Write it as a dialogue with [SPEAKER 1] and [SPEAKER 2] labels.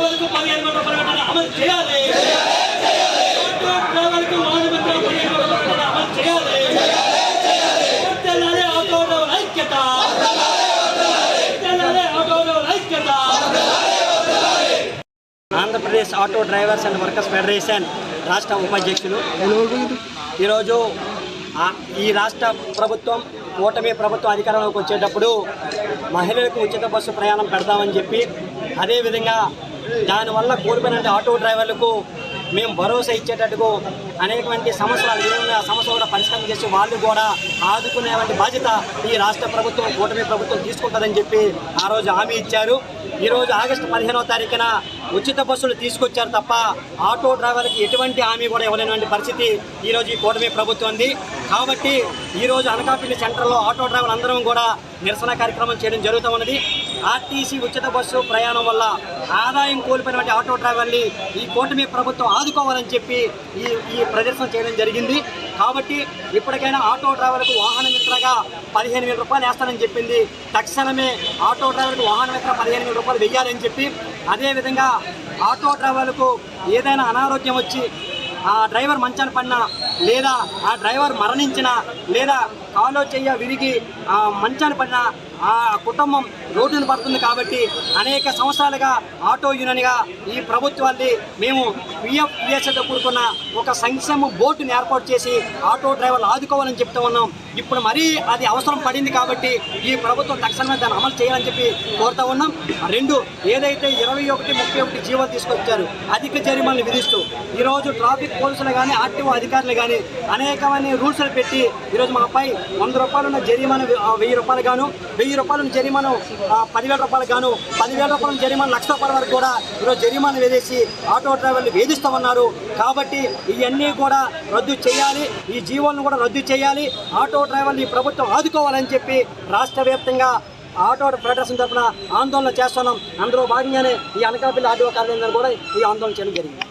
[SPEAKER 1] డ్రైవర్లకు పదిహేను వందల అమలు చేయాలి. పదిహేను వందల అమలు చేయాలి. ఐక్యత. ఐక్యత.
[SPEAKER 2] Andhra Pradesh auto drivers and workers federation రాష్ట్ర ఉపాధ్యక్షులు. ఈరోజు ఈ రాష్ట్ర ప్రభుత్వం కూటమి ప్రభుత్వం అధికారంలోకి వచ్చేటప్పుడు మహిళలకు ఉచిత బస్సు ప్రయాణం పెడదామని చెప్పి అదేవిధంగా దానివల్ల కోల్పోయినటువంటి ఆటో డ్రైవర్లకు మేము భరోసా ఇచ్చేటట్టుకు అనేటువంటి సమస్యలు ఏమైనా సమస్యలు కూడా పరిష్కారం చేసి వాళ్ళు కూడా ఆదుకునేటువంటి బాధ్యత ఈ రాష్ట్ర ప్రభుత్వం కూటమి ప్రభుత్వం తీసుకుంటుందని చెప్పి ఆ రోజు హామీ ఇచ్చారు. ఈరోజు ఆగస్టు పదిహేనవ తారీఖున ఉచిత బస్సులు తీసుకొచ్చారు తప్ప ఆటో డ్రైవర్కి ఎటువంటి హామీ కూడా ఇవ్వలేనటువంటి పరిస్థితి ఈరోజు ఈ కూటమి ప్రభుత్వం ఉంది. కాబట్టి ఈరోజు అనకాపల్లి సెంటర్లో ఆటో డ్రైవర్ అందరం కూడా నిరసన కార్యక్రమం చేయడం జరుగుతూ ఉన్నది. ఆర్టీసీ ఉచిత బస్సు ప్రయాణం వల్ల ఆదాయం కోల్పోయినటువంటి ఆటో డ్రైవర్ని ఈ కూటమి ప్రభుత్వం ఆదుకోవాలని చెప్పి ఈ ఈ ప్రదర్శన చేయడం జరిగింది. కాబట్టి ఇప్పటికైనా ఆటో డ్రైవర్కు వాహన మిత్రగా పదిహేను వేల రూపాయలు వేస్తానని చెప్పింది. తక్షణమే ఆటో డ్రైవర్కు వాహన మిత్ర పదిహేను వేల రూపాయలు వెయ్యాలని చెప్పి అదేవిధంగా ఆటో డ్రైవర్లకు ఏదైనా అనారోగ్యం వచ్చి ఆ డ్రైవర్ మంచాన పడినా లేదా ఆ డ్రైవర్ మరణించినా లేదా కాలో చెయ్య విరిగి ఆ మంచాన పడినా ఆ కుటుంబం రోడ్డును పడుతుంది కాబట్టి అనేక సంవత్సరాలుగా ఆటో యూనియన్గా ఈ ప్రభుత్వాన్ని మేము పిఎఫ్ పిఎస్ఏతో కూడుకున్న ఒక సంక్షేమ బోర్డుని ఏర్పాటు చేసి ఆటో డ్రైవర్లు ఆదుకోవాలని చెప్తా ఉన్నాం. ఇప్పుడు మరీ అది అవసరం పడింది కాబట్టి ఈ ప్రభుత్వం తక్షణమే దాన్ని అమలు చేయాలని చెప్పి కోరుతా ఉన్నాం. రెండు ఏదైతే ఇరవై ఒకటి ముప్పై ఒకటి జీవోలు తీసుకొచ్చారు అధిక జరిమాలను విధిస్తూ ఈరోజు ట్రాఫిక్ పోలీసులు కానీ ఆర్టీఓ అధికారులు కానీ అనేకమైన రూల్స్లు పెట్టి ఈరోజు మాపై వంద రూపాయలు ఉన్న జరిమానా వెయ్యి రూపాయలు గాను వెయ్యి వెయ్యి రూపాయల జరిమానం పదివేల రూపాయలు గాను పదివేల రూపాయల జరిమానా లక్ష రూపాయల వరకు కూడా ఈరోజు జరిమానా వేసేసి ఆటో డ్రైవర్లు వేధిస్తామన్నారు. కాబట్టి ఇవన్నీ కూడా రద్దు చేయాలి ఈ జీవోలను కూడా రద్దు చేయాలి ఆటో డ్రైవర్లు ఈ ప్రభుత్వం ఆదుకోవాలని చెప్పి రాష్ట్ర వ్యాప్తంగా ఆటో ఫెడరేషన్ తరఫున ఆందోళన చేస్తున్నాం. అందులో భాగంగానే ఈ అనకాపల్లి ఆటో కార్యాలయం కూడా ఈ ఆందోళన చేయడం జరిగింది.